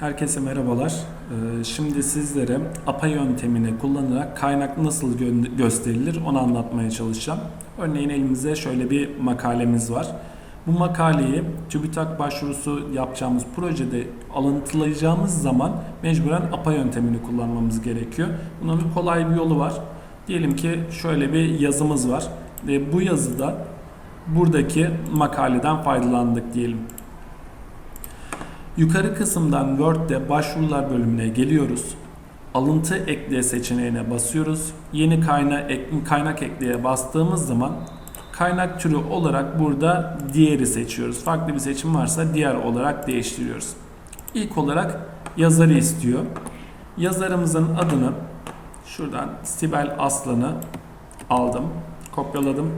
Herkese merhabalar. Ee, Şimdi sizlere APA yöntemini kullanarak kaynak nasıl gö- gösterilir onu anlatmaya çalışacağım. Örneğin elimizde şöyle bir makalemiz var. Bu makaleyi TÜBİTAK başvurusu yapacağımız projede alıntılayacağımız zaman mecburen APA yöntemini kullanmamız gerekiyor. Bunun bir kolay bir yolu var. Diyelim ki şöyle bir yazımız var ve bu yazıda buradaki makaleden faydalandık diyelim. Yukarı kısımdan Word'de başvurular bölümüne geliyoruz. Alıntı ekle seçeneğine basıyoruz. Yeni kaynak, ek, kaynak ekleye bastığımız zaman kaynak türü olarak burada diğeri seçiyoruz. Farklı bir seçim varsa diğer olarak değiştiriyoruz. İlk olarak yazarı istiyor. Yazarımızın adını şuradan Sibel Aslan'ı aldım, kopyaladım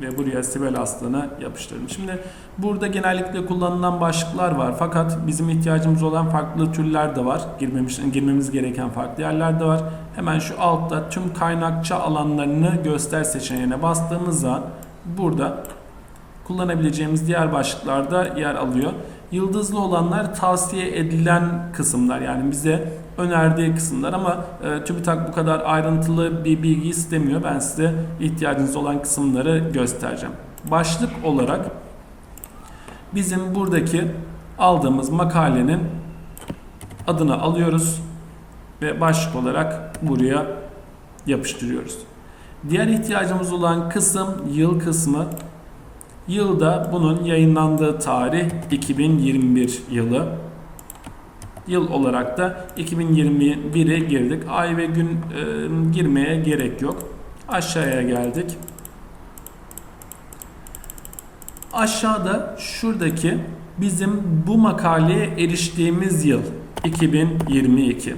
ve buraya Sibel Aslan'ı yapıştırdım. Şimdi burada genellikle kullanılan başlıklar var fakat bizim ihtiyacımız olan farklı türler de var. Girmemiş, girmemiz gereken farklı yerler de var. Hemen şu altta tüm kaynakça alanlarını göster seçeneğine bastığımız zaman burada kullanabileceğimiz diğer başlıklarda yer alıyor. Yıldızlı olanlar tavsiye edilen kısımlar yani bize önerdiği kısımlar ama e, TÜBİTAK bu kadar ayrıntılı bir bilgi istemiyor. Ben size ihtiyacınız olan kısımları göstereceğim. Başlık olarak bizim buradaki aldığımız makalenin adını alıyoruz ve başlık olarak buraya yapıştırıyoruz. Diğer ihtiyacımız olan kısım yıl kısmı. Yılda bunun yayınlandığı tarih 2021 yılı. Yıl olarak da 2021'e girdik. Ay ve gün e, girmeye gerek yok. Aşağıya geldik. Aşağıda şuradaki bizim bu makaleye eriştiğimiz yıl 2022.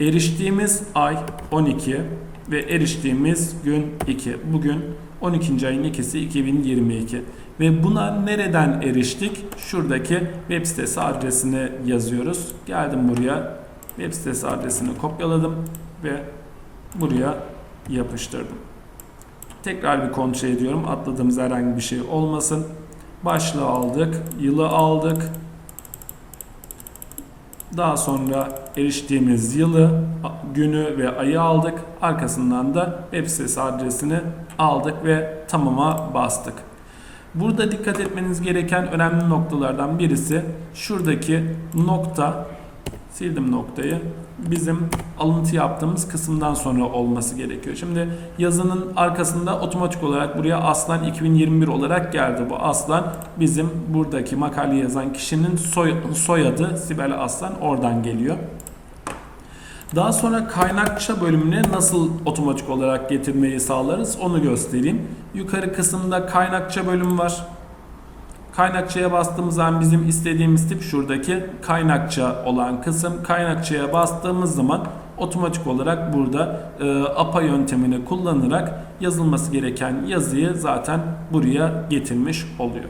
Eriştiğimiz ay 12 ve eriştiğimiz gün 2. Bugün 12. ayın ikisi 2022. Ve buna nereden eriştik? Şuradaki web sitesi adresini yazıyoruz. Geldim buraya. Web sitesi adresini kopyaladım ve buraya yapıştırdım. Tekrar bir kontrol ediyorum. Atladığımız herhangi bir şey olmasın. Başlığı aldık, yılı aldık. Daha sonra eriştiğimiz yılı, günü ve ayı aldık. Arkasından da web sitesi adresini aldık ve tamama bastık. Burada dikkat etmeniz gereken önemli noktalardan birisi şuradaki nokta sildim noktayı bizim alıntı yaptığımız kısımdan sonra olması gerekiyor. Şimdi yazının arkasında otomatik olarak buraya aslan 2021 olarak geldi. Bu aslan bizim buradaki makale yazan kişinin soy, soyadı Sibel Aslan oradan geliyor. Daha sonra kaynakça bölümüne nasıl otomatik olarak getirmeyi sağlarız onu göstereyim. Yukarı kısımda kaynakça bölüm var. Kaynakçaya bastığımız zaman bizim istediğimiz tip şuradaki kaynakça olan kısım. Kaynakçaya bastığımız zaman otomatik olarak burada e, APA yöntemini kullanarak yazılması gereken yazıyı zaten buraya getirmiş oluyor.